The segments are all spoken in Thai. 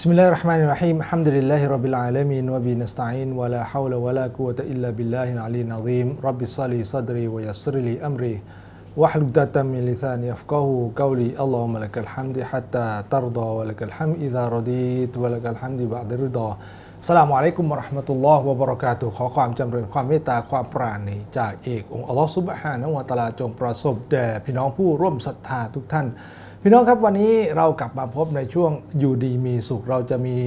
Bismillahirrahmanirrahim. Alhamdulillahi rabbil alamin wa bi nasta'in wa la hawla wa la quwwata illa billahi aliyyin nazim. Rabbi sali sadri wa yassirli li amri wa hlul datam min lisani yafqahu qawli. Allahumma lakal hamdi hatta tarda wa lakal hamd idha radit wa lakal hamdi ba'da ridha. สลามอะลัยกุมราะห์มะตุลลอฮ์วะบรากาตุขอความจำเริญความเมตตาความปราณีจากเอกองค์อัลลอฮ์ซุบฮานะฮูวะตะลาจงประสบแด่พี่น้องผู้ร่วมศรัทธาทุกท่าน พี่น้องครับวันนี้เรากลับมาพบในช่วงอยู่ดีมีสุข เราจะมี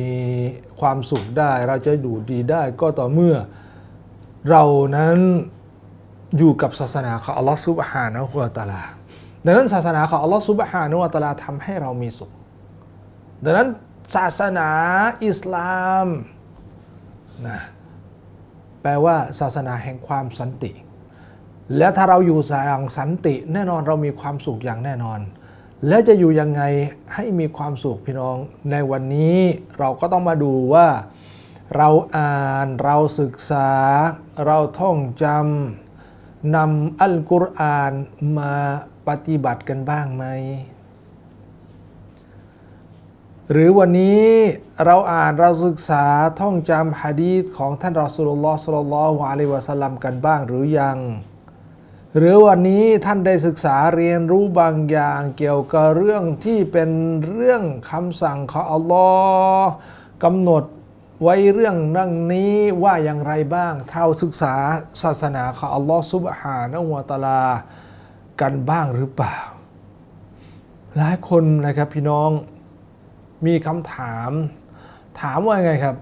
ความสุขได้ เราจะอยู่ดีได้ก็ต่อเมื่อ เรานั้นอยู่กับศาสนาของอัลลอฮ์ซุบฮานะฮูวะตะลาดังนั้นศาสนาของอัลลอฮ์ซุบฮานะฮูวะตะลาทำให้เรามีสุข ดังนั้นศาสนาอิสลาม นะแปลว่าศาสนาแห่งความสันติ และถ้าเราอยู่อย่างสันติแน่นอนเรามีความสุขอย่างแน่นอน และจะอยู่ยังไงให้มีความสุขพี่น้อง ในวันนี้เราก็ต้องมาดูว่า เราอ่านเราศึกษา เราท่องจำนำอัลกุรอานมาปฏิบัติกันบ้างไหม หรือวันนี้เราอ่านเราศึกษาท่องจำฮะดีษของท่านรอสุลลอฮ์สุลลลอฮุอะลัยฮิวะสัลลัมกันบ้างหรือยัง หรือวันนี้ท่านได้ศึกษาเรียนรู้บางอย่างเกี่ยวกับเรื่องที่เป็นเรื่องคำสั่งของอัลลอฮ์กำหนดไว้เรื่องนั่งนี้ว่าอย่างไรบ้างเท่าศึกษาศาสนาของอัลลอฮ์ซุบฮานะฮวะตาลากันบ้างหรือเปล่า หลายคนนะครับพี่น้อง มีคำถาม ถามว่าไงครับ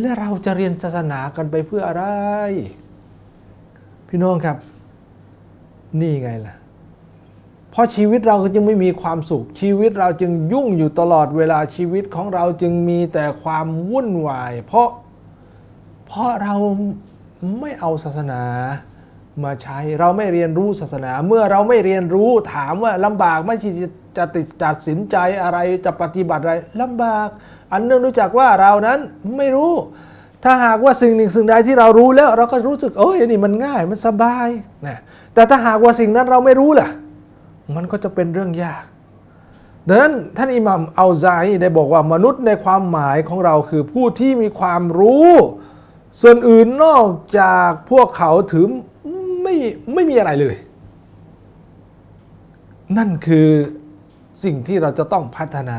แล้วเราจะเรียนศาสนากันไปเพื่ออะไร พี่น้องครับ นี่ไงล่ะ เพราะชีวิตเราก็จึงไม่มีความสุข ชีวิตเราจึงยุ่งอยู่ตลอดเวลาชีวิตของเราจึงมีแต่ความวุ่นวาย เพราะเพราะเราไม่เอาศาสนามาใช้เราไม่เรียนรู้ศาสนาเมื่อเราไม่เรียนรู้ถามว่าลำบากไหมที่ จะติดตัดสินใจอะไรจะปฏิบัติอะไรลำบาก อันเนื่องรู้จักว่าเรานั้นไม่รู้ ถ้าหากว่าสิ่งหนึ่งสิ่งใดที่เรารู้แล้ว เราก็รู้สึกโอ้ยอันนี่มันง่ายมันสบายนะแต่ถ้าหากว่าสิ่งนั้นเราไม่รู้ล่ะ มันก็จะเป็นเรื่องยากดังนั้นท่านอิหมัมอัลไซได้บอกว่ามนุษย์ในความหมายของเราคือผู้ที่มีความรู้ ส่วนอื่นนอกจากพวกเขาถือไม่ไม่มีอะไรเลย นั่นคือ สิ่งที่เราจะต้องพัฒนา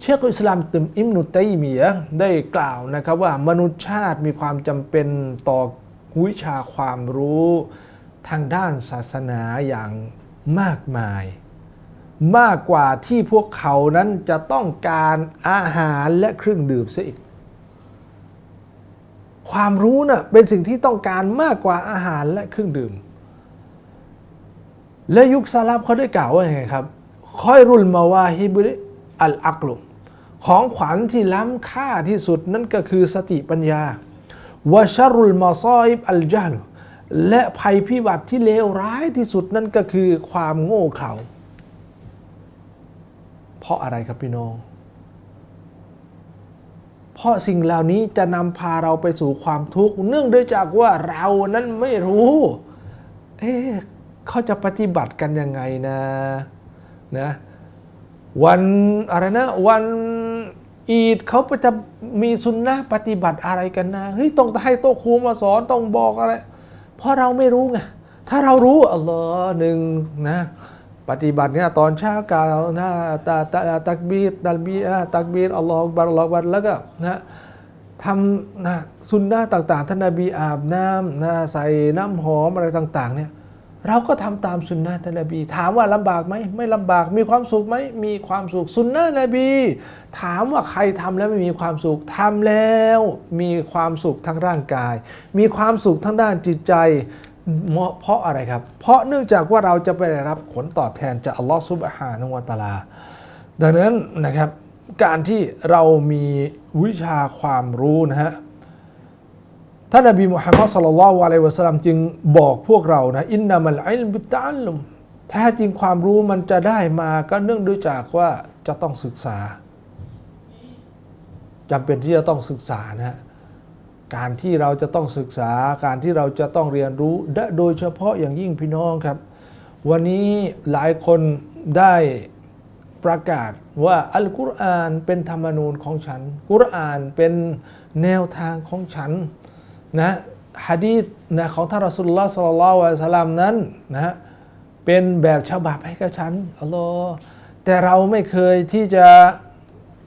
เชคอิสลามตุมอิมนุตัยมียได้กล่าวนะครับว่ามนุษยชาติมีความจำเป็นต่อวิชาความรู้ทางด้านศาสนาอย่างมากมาย มากกว่าที่พวกเขานั้นจะต้องการอาหารและเครื่องดื่มเสียอีก ความรู้นะ่ะเป็นสิ่งที่ต้องการมากกว่าอาหารและเครื่องดื่ม และยุคซาลาฟเขาได้กล่าวว่าไงครับ คอยรุลมาวาฮิบุริอัลอักลุของขวัญที่ล้ำค่าที่สุดนั่นก็คือสติปัญญาวชรุลมาซออิบอัลจาลและภัยพิบัติที่เลวร้ายที่สุดนั่นก็คือความโง่เขลาเพราะอะไรครับพี่น้อง เพราะสิ่งเหล่านี้จะนำพาเราไปสู่ความทุกข์ เนื่องด้วยจากว่าเรานั้นไม่รู้ เอ๊ะเขาจะปฏิบัติกันยังไงนะ นะวันอะไรนะวันอีดเขาจะมีสุนนะปฏิบัติอะไรกันนะเฮ้ยต้องให้โต๊ะครูมาสอนต้องบอกอะไร เพราะเราไม่รู้ไงถ้าเรารู้อัลลอฮ์หนึ่งนะปฏิบัติเนี่ยตอนเช้ากล่าวนะตาตาตักบีรตัลบีอะตักบีรอัลลอฮฺบารัลลอฮฺบัดแล้วก็นะทำนะสุนนะต่างๆท่านนบีอาบน้ำนะใส่น้ำหอมอะไรต่าง ๆเนี่ย เราก็ทำตามสุนนะท่านนบี ถามว่าลำบากไหมไม่ลำบากมีความสุขไหมมีความสุขสุนนะนบี ถามว่าใครทำแล้วไม่มีความสุขทำแล้ว มีความสุขทั้งร่างกาย มีความสุขทั้งด้านจิตใจเพราะอะไรครับ เพราะเนื่องจากว่าเราจะไปได้รับผลตอบแทนจากอัลลอฮฺซุบฮานะฮูวะตาลา ดังนั้นนะครับการที่เรามีวิชาความรู้นะฮะ ท่านนบีมุฮัมมัดสลลัลวะลัยวะสัลลัมจึงบอกพวกเรานะอินนามัลอิลบิตอัลลุมแท้จริงความรู้มันจะได้มาก็เนื่องด้วยจากว่าจะต้องศึกษาจำเป็นที่จะต้องศึกษานะฮะการที่เราจะต้องศึกษาการที่เราจะต้องเรียนรู้โดยเฉพาะอย่างยิ่งพี่น้องครับ วันนี้หลายคนได้ประกาศว่าอัลกุรอานเป็นธรรมนูญของฉัน กุรอานเป็นแนวทางของฉัน นะฮะดีษนะของท่านรอสุลลอฮ์สัลลัลลอฮุอะลัยฮิวะสลลัมนั้นนะเป็นแบบฉบับให้กับฉันอัลลอฮ์แต่เราไม่เคยที่จะ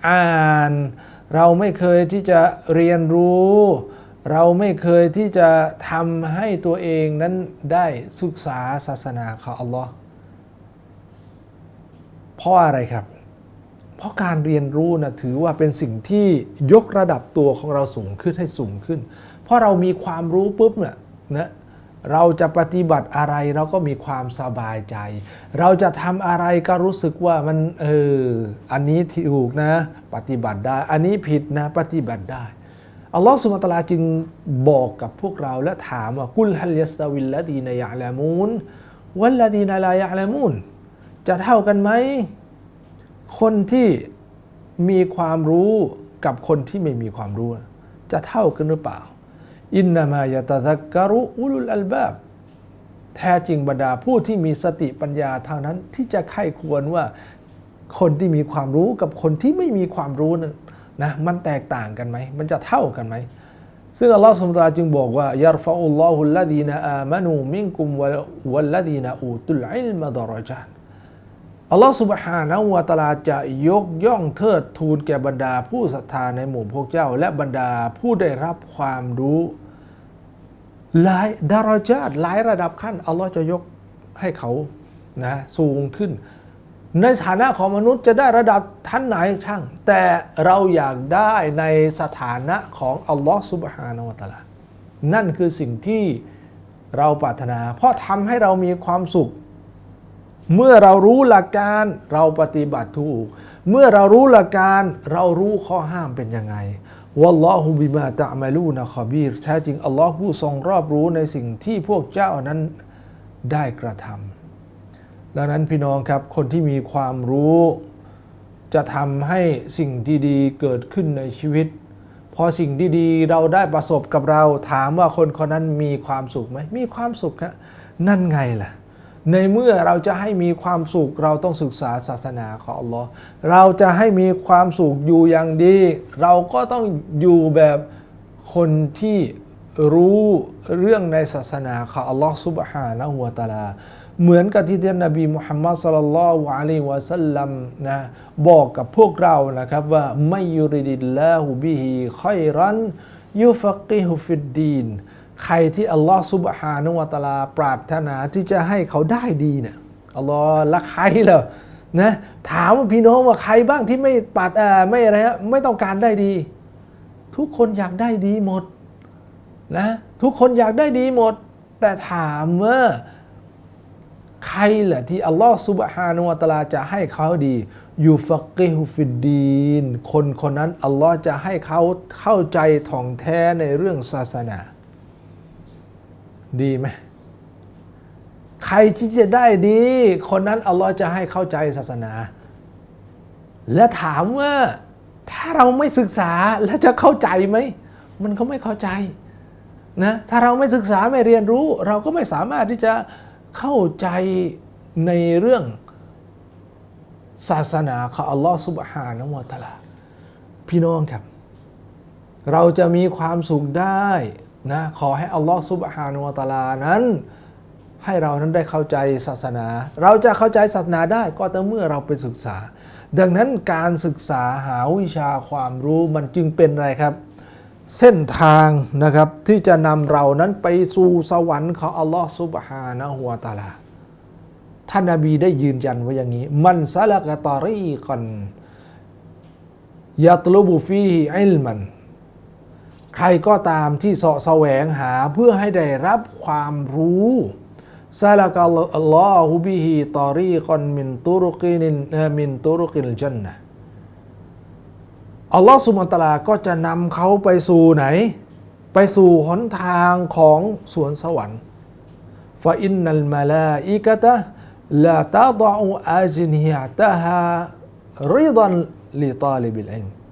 อ่าน เราไม่เคยที่จะเรียนรู้ เราไม่เคยที่จะทำให้ตัวเองนั้นได้ศึกษาศาสนาของอัลลอฮ์เพราะอะไรครับ เพราะการเรียนรู้นะถือว่าเป็นสิ่งที่ยกระดับตัวของเราสูงขึ้นให้สูงขึ้น ราะเรามีความรู้ปุ๊บเนี่ยนะเราจะปฏิบัติอะไรเราก็มีความสบายใจ เราจะทำอะไรก็รู้สึกว่ามันเอออันนี้ถูกนะ ปฏิบัติได้ อันนี้ผิดนะปฏิบัติได้อัลลอฮฺสุบฮาตลาจึงบอกกับพวกเราและถามว่ากุลฮัลยัสตาวิลละดีนยะลามูนวัลละดีนลายะลามูนจะเท่ากันไหม คนที่มีความรู้กับคนที่ไม่มีความรู้ จะเท่ากันหรือเปล่า อินนามายตะซักกะรุอุลุลอัลบาบแท้จริงบรรดาผู้ที่มีสติปัญญาเท่านั้นที่จะไข้ควรว่าคนที่มีความรู้กับคนที่ไม่มีความรู้นั้นนะมันแตกต่างกันไหมมันจะเท่ากันไหมซึ่งอัลลอฮฺสุบฮานะฮูวะตาลาจึงบอกว่ายารฟะอุลลอฮุลลดีนอามานูมินกุมวัลลดีนอูตุลอิลมะดารจานอัลลอฮฺสุบฮานะวะตะอาลาจะยกย่องเทิดทูนแก่บรรดาผู้ศรัทธาในหมู่พวกเจ้า และบรรดาผู้ได้รับความรู้ หลายดารจาตหลายระดับขั้นอัลลอฮ์จะยกให้เขานะสูงขึ้น ในฐานะของมนุษย์จะได้ระดับท่านไหนช่าง แต่เราอยากได้ในสถานะของอัลลอฮ์สุบฮานาวะตะอาลานั่นคือสิ่งที่เราปรารถนา เพราะทำให้เรามีความสุข เมื่อเรารู้หลักการเราปฏิบัติถูก เมื่อเรารู้หลักการเรารู้ข้อห้ามเป็นยังไง วัลลอฮุบิมาตะมาลูนะคอบีรแท้จริงอัลลอฮ์ผู้ทรงรอบรู้ในสิ่งที่พวกเจ้านั้นได้กระทำดังนั้นพี่น้องครับคนที่มีความรู้ จะทำให้สิ่งดีๆเกิดขึ้นในชีวิต พอสิ่งดีๆ เราได้ประสบกับเราถามว่าคนคนนั้นมีความสุขไหมมีความสุขครับนั่นไงล่ะ ในเมื่อเราจะให้มีความสุขเราต้องศึกษาศาสนาของอัลลอฮ์เราจะให้มีความสุขอยู่อย่างดี เราก็ต้องอยู่แบบคนที่รู้เรื่องในศาสนาของอัลลอฮ์ซุบฮานะฮูวะตะอาลา เหมือนกับที่ท่านนบีมุฮัมมัดสัลลัลลอฮุอะลัยวะสัลลัมนะบอกกับพวกเรานะครับว่าไม่ยุริดิลลาฮุบิฮิคอยรันยุฟักิฮุฟิดดีน ใครที่อัลลอฮ์ซุบฮานุวะตาลาปรารถนาที่จะให้เขาได้ดีเนี่ยอัลลอฮ์ละใครเหรอนะถามว่าพี่น้องว่าใครบ้างที่ไม่ปารถอ่าไม่อะไรฮะไม่ต้องการได้ดี ทุกคนอยากได้ดีหมดนะทุกคนอยากได้ดีหมด แต่ถามว่าใครแหละที่อัลลอฮ์ซุบฮานุวะตาลาจะให้เขาดียูฟักกิฮุฟิดดีนคนคนนั้นอัลลอฮ์จะให้เขาเข้าใจถ่องแท้ในเรื่องศาสนา ดีไหมใครที่จะได้ดี คนนั้นอัลลอฮ์จะให้เข้าใจศาสนา และถามว่าถ้าเราไม่ศึกษาแล้วจะเข้าใจไหม มันก็ไม่เข้าใจนะถ้าเราไม่ศึกษาไม่เรียนรู้ เราก็ไม่สามารถที่จะเข้าใจในเรื่องศาสนาของอัลลอฮ์สุบฮานะฮูวตะลาพี่น้องครับ เราจะมีความสุขได้ นะขอให้อัลลอฮ์สุบฮานะฮูวะตาลานั้น ให้เรานั้นได้เข้าใจศาสนา เราจะเข้าใจศาสนาได้ก็ต่อเมื่อเราไปศึกษา ดังนั้นการศึกษาหาวิชาความรู้มันจึงเป็นอะไรครับ เส้นทางนะครับที่จะนำเรานั้นไปสู่สวรรค์ของอัลลอฮ์ซุบฮานะฮูวะตาลาท่านนาบีได้ยืนยันไว้อย่างนี้ มันซาลกตอรีกันยาตลุบุฟีฮิอิลมัน ใครก็ตามที่เสาะแสวงหาเพื่อให้ได้รับความรู้ซาลากะอัลลอฮุบิฮิตอรีกันมินตุรุกินมินตุรุกิลจันนะอัลลอฮ์สุบฮานตะลาก็จะนำเขาไปสู่ไหน ไปสู่หนทางของสวนสวรรค์ฟาอินนัลมาลาอิกะตะลาตาดะอูอาจินฮิยะตะฮาริดันลิตาลิบิลอิลม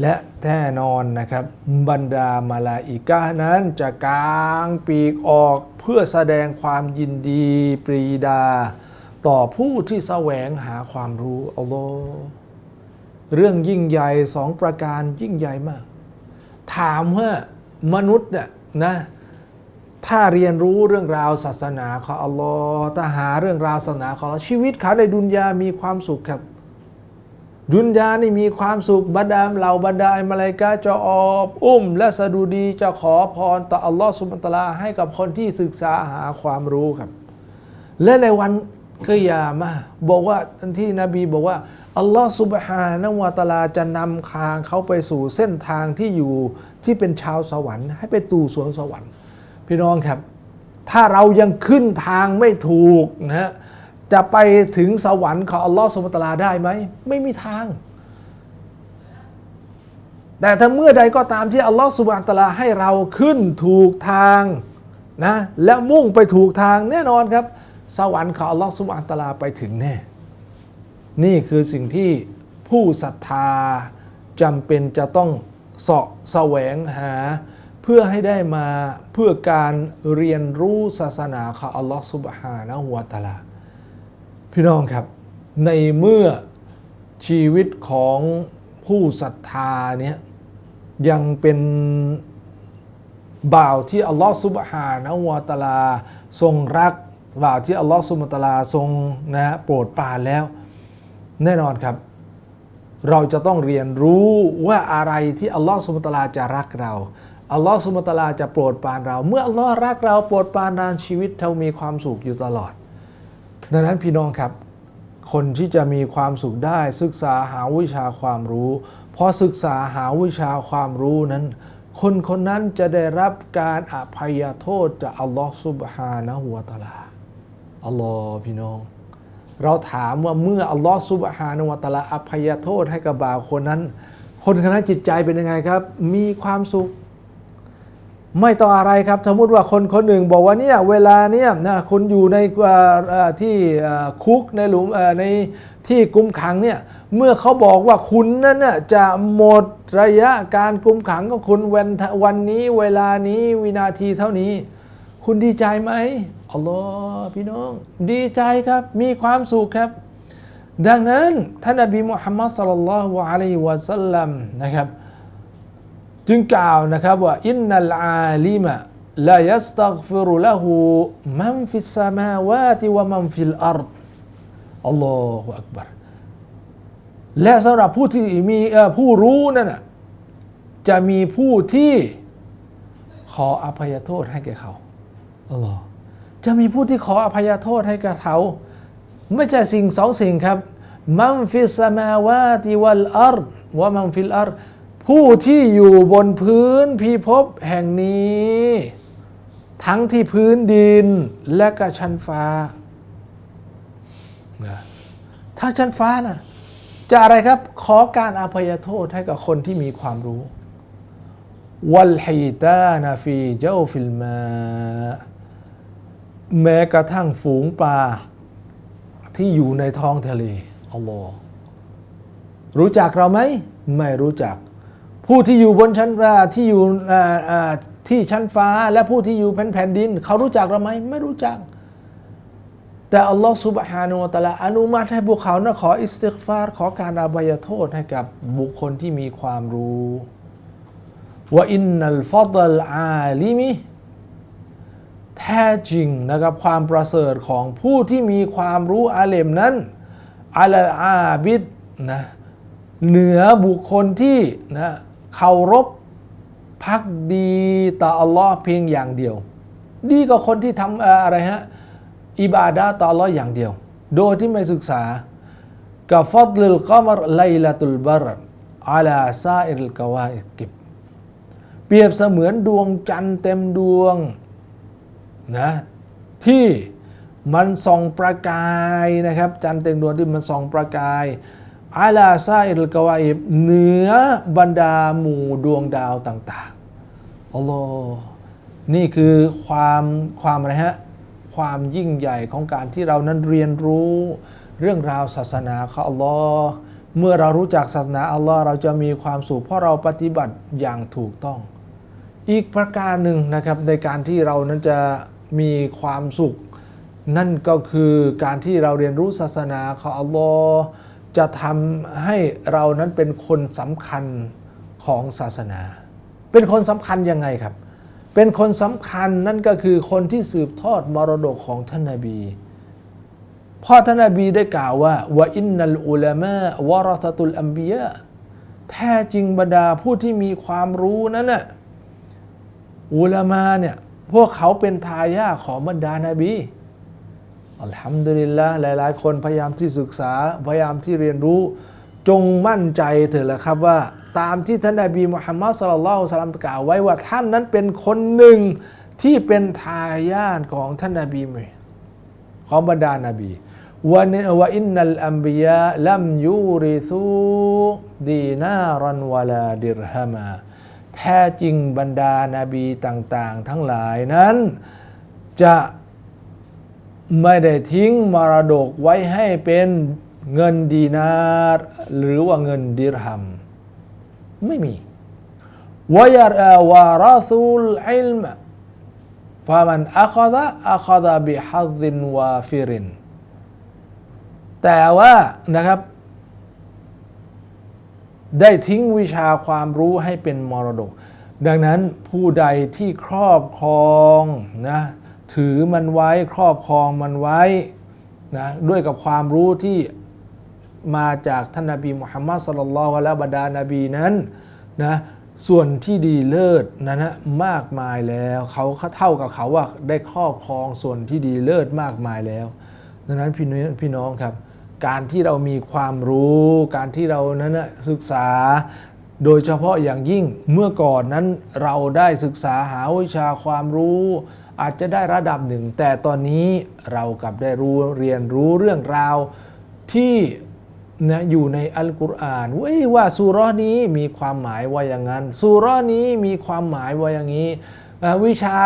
และแน่นอนนะครับบรรดามาลาอิกะนั้นจะกางปีกออกเพื่อแสดงความยินดีปรีดา ต่อผู้ที่แสวงหาความรู้อัลลอฮ์เรื่องยิ่งใหญ่สองประการยิ่งใหญ่มาก ถามว่ามนุษย์เนี่ยนะถ้าเรียนรู้เรื่องราวศาสนาของอัลลอฮ์ถ้าหาเรื่องราวศาสนาของอัลลอฮ์ชีวิตเขาในดุนยามีความสุขครับ ดุนยานี่มีความสุขบรรดาเหล่าบรรดามาลากาจะออบอุ้ม และสะดุดีจะขอพรต่ออัลลอฮ์สุบฮานตะลาให้กับคนที่ศึกษาหาความรู้ครับ และในวันกิยามะบอกว่าที่นบีบอกว่าอัลลอฮ์สุบฮานะวะตะลาจะนำทางเขาไปสู่เส้นทางที่อยู่ที่เป็นชาวสวรรค์ ให้ไปตู่สวนสวรรค์ พี่น้องครับ ถ้าเรายังขึ้นทางไม่ถูกนะฮะ จะไปถึงสวรรค์ของอัลลอฮ์สุบะตลาได้ไหม ไม่มีทาง แต่ถ้าเมื่อใดก็ตามที่อัลลอฮ์สุบะตลาให้เราขึ้นถูกทางนะและมุ่งไปถูกทางแน่นอนครับ สวรรค์ของอัลลอฮ์สุบะตลาไปถึงแน่ นี่คือสิ่งที่ผู้ศรัทธาจำเป็นจะต้องเสาะแสวงหา เพื่อให้ได้มาเพื่อการเรียนรู้ศาสนาของอัลลอฮ์สุบฮานะฮูวะตาลา พี่น้องครับ ในเมื่อชีวิตของผู้ศรัทธาเนี่ยยังเป็นบ่าวที่อัลลอฮ์สุบฮานะวะตาลา ทรงรักบ่าวที่อัลลอฮ์สุบฮานะฮูวตาลาทรงนะโปรดปรานแล้ว แน่นอนครับ เราจะต้องเรียนรู้ว่าอะไรที่อัลลอฮ์สุบฮานะฮูวตาลาจะรักเราอัลลอฮ์สุบฮานะฮูวตาลาจะโปรดปรานเรา เมื่ออัลลอฮ์รักเราโปรดปรานนานชีวิตเรามีความสุขอยู่ตลอด ดังนั้นพี่น้องครับ คนที่จะมีความสุขได้ศึกษาหาวิชาความรู้พอศึกษาหาวิชาความรู้นั้น คนคนนั้นจะได้รับการอภัยโทษจากอัลลอฮ์ซุบฮานะฮูวะตะอาลาอัลลอฮ์พี่น้อง เราถามว่าเมื่ออัลลอฮ์ซุบฮานะฮูวะตะอาลาอภัยโทษให้กับบ่าวคนนั้น คนคนนั้นจิตใจเป็นยังไงครับ มีความสุข ไม่ต่ออะไรครับสมมติว่าคนคนหนึ่งบอกว่าเนี่ยเวลาเนี่ยนะคุณอยู่ในที่คุกในหลุมในที่กุมขังเนี่ยเมื่อเขาบอกว่าคุณนั้นน่ะจะหมดระยะการกุมขังของคุณวันวันนี้เวลานี้วินาทีเท่านี้ คุณดีใจไหมอัลลอฮ์พี่น้อง ดีใจครับมีความสุขครับ ดังนั้นท่านนบีมุฮัมมัดสัลลัลลอฮุอะลัยฮิวะสัลลัมนะครับ จึงกล่าวนะครับว่าอินนัลอาลิมะลายัสตักฟิรุละหูมันฟิสสมาวาติวะมันฟิลอัรดอัลลอฮฺอักบัรและสำหรับผู้ที่มีผู้รู้นั่นน่ะจะมีผู้ที่ขออภัยโทษให้แก่เขาอัลลอฮ์จะมีผู้ที่ขออภัยโทษให้แก่เขาไม่ใช่สิ่งสองสิ่งครับ มัมฟิสมาวาติวัลอัรดวะมัมฟิลอัรด ผู้ที่อยู่บนพื้นพิภพแห่งนี้ ทั้งที่พื้นดินและก็ชั้นฟ้านะถ้าชั้นฟ้านะจะอะไรครับขอการอภัยโทษให้กับคนที่มีความรู้วัลฮีตานาฟีเจ้าฟิลมาแม้กระทั่งฝูงปลาที่อยู่ในท้องทะเลอัลลอฮ์รู้จักเราไหม ไม่รู้จัก ผู้ที่อยู่บนชั้นฟ้าที่อยู่ที่ชั้นฟ้า และผู้ที่อยู่แผ่นดิน เขารู้จักเราไหมไม่รู้จัก แต่อัลลอฮ์สุบฮานุตะลาอนุมัติให้พวกเขานะขออิสติกฟารขอการอาบัยโทษให้กับบุคคลที่มีความรู้ว่าอินนัลฟัดลอาลิมิแท้จริงนะครับความประเสริฐของผู้ที่มีความรู้อาเลมนั้นอัลอาบิดนะเหนือบุคคลที่นะ เคารพพักดีต่ออัลลอฮ์เพียงอย่างเดียว ดีกว่าคนที่ทำอะไรฮะอิบาดาต่ออัลลอฮ์อย่างเดียว โดยที่ไม่ศึกษากับฟัดลิลกามรไลลาตุลบารอาลาซาอิลกาวาอิกิบเปรียบเสมือนดวงจันทร์เต็มดวงนะที่มันส่องประกายนะครับ จันทร์เต็มดวงที่มันส่องประกาย อาลาซาอิลกวาอิบเหนือบรรดาหมู่ดวงดาวต่างๆอัลลอฮ์นี่คือความความอะไรฮะความยิ่งใหญ่ของการที่เรานั้นเรียนรู้เรื่องราวศาสนาของอัลลอฮ์เมื่อเรารู้จักศาสนาอัลลอฮ์เราจะมีความสุขเพราะเราปฏิบัติอย่างถูกต้อง อีกประการหนึ่งนะครับในการที่เรานั้นจะมีความสุข นั่นก็คือการที่เราเรียนรู้ศาสนาของอัลลอฮ์ จะทำให้เรานั้นเป็นคนสำคัญของศาสนา เป็นคนสำคัญยังไงครับ เป็นคนสำคัญนั่นก็คือคนที่สืบทอดมรดกของท่านนาบีพ่อท่านนาบีได้กล่าวว่าว่าอินนัลอุลามะวะรตตุลอัมบียะแท้จริงบรรดาผู้ที่มีความรู้นั้นน่ะอุลามาเนี่ยพวกเขาเป็นทายาของบรรดานาบี อัลฮัมดุลิลละหลาย ๆ คนพยายามที่ศึกษาพยายามที่เรียนรู้ จงมั่นใจเถอะละครับว่า ตามที่ท่านนบีมุฮัมมัดสุลลัลสลามกล่าวไว้ว่าท่านนั้นเป็นคนหนึ่งที่เป็นทายาทของท่านนบีมของบรรดานาบีวันวอินนัลอัมบียะลัมยูริซูดีนารันวลาดิรฮามาแท้จริงบรรดานาบีต่าง ๆ ทั้งหลายนั้นจะ ไม่ได้ทิ้งมรดกไว้ให้เป็นเงินดีนาร์หรือว่าเงินดิรฮัมไม่มีวายรวาราซูลอิลมฟามันอัคดะอัคดะบิฮัซินวาฟิรินแต่ว่านะครับ ได้ทิ้งวิชาความรู้ให้เป็นมรดก ดังนั้นผู้ใดที่ครอบครองนะ ถือมันไว้ครอบครองมันไว้นะด้วยกับความรู้ที่มาจากท่านนบีมุฮัมมัดสลลัลละลัยฮิวะซัลลัมและบรรดานาบีนั้นนะส่วนที่ดีเลิศนะนะมากมายแล้วเขาเท่ากับเขาว่าได้ครอบครองส่วนที่ดีเลิศมากมายแล้ว ดังนั้นพี่น้องพี่น้องครับ การที่เรามีความรู้ การที่เรานั้นนะศึกษา โดยเฉพาะอย่างยิ่งเมื่อก่อนนั้นเราได้ศึกษาหาวิชาความรู้ อาจจะได้ระดับหนึ่ง แต่ตอนนี้เรากลับได้รู้เรียนรู้เรื่องราวที่นะอยู่ในอัลกุรอานว,ว่าสุราะห์นี้มีความหมายว่าอย่างนั้นสุราะห์นี้มีความหมายว่าอย่างนี้วิชา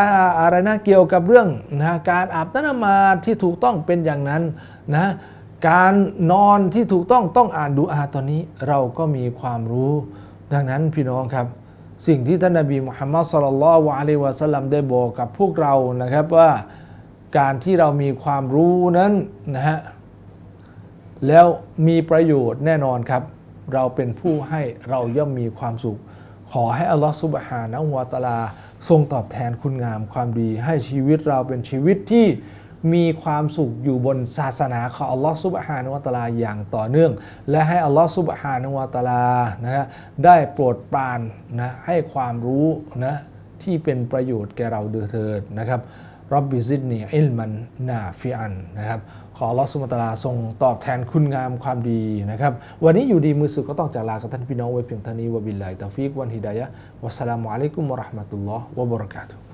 อะไรนะเกี่ยวกับเรื่องนะการอาบน้ำมาที่ถูกต้องเป็นอย่างนั้นนะการนอนที่ถูกต้องต้องอ่านดูอาตอนนี้เราก็มีความรู้ ดังนั้นพี่น้องครับ สิ่งที่ท่านนบีมุฮัมมัดสุลลัลลอฮุอะลัยฮิวะสัลลัมได้บอกกับพวกเรานะครับว่าการที่เรามีความรู้นั้นนะฮะแล้วมีประโยชน์แน่นอนครับ เราเป็นผู้ให้เราย่อมมีความสุข ขอให้อัลลอฮฺซุบฮานะฮูวะตาลา ทรงตอบแทนคุณงามความดี ให้ชีวิตเราเป็นชีวิตที่ มีความสุขอยู่บนศาสนาของอัลลอฮฺซุบฮานะฮูวะตลาอย่างต่อเนื่อง และให้อัลลอฮฺซุบฮานะฮูวะตลานะฮะได้โปรดปรานนะให้ความรู้นะที่เป็นประโยชน์แก่เราเดือเถิดนะครับรับบิซิดนีอิลมันนาฟิอันนะครับขออัลลอฮฺสุบฮาตะลาทรงตอบแทนคุณงามความดีนะครับ วันนี้อยู่ดีมือสุดก็ต้องจากลากับท่านพี่น้องไว้เพียงเท่านี้วะบิลลาฮิตาฟิกวันฮิดายะวัสสลามุอะลัยกุมวะราะห์มะตุลลอฮ์วะบะเราะกาตุฮ์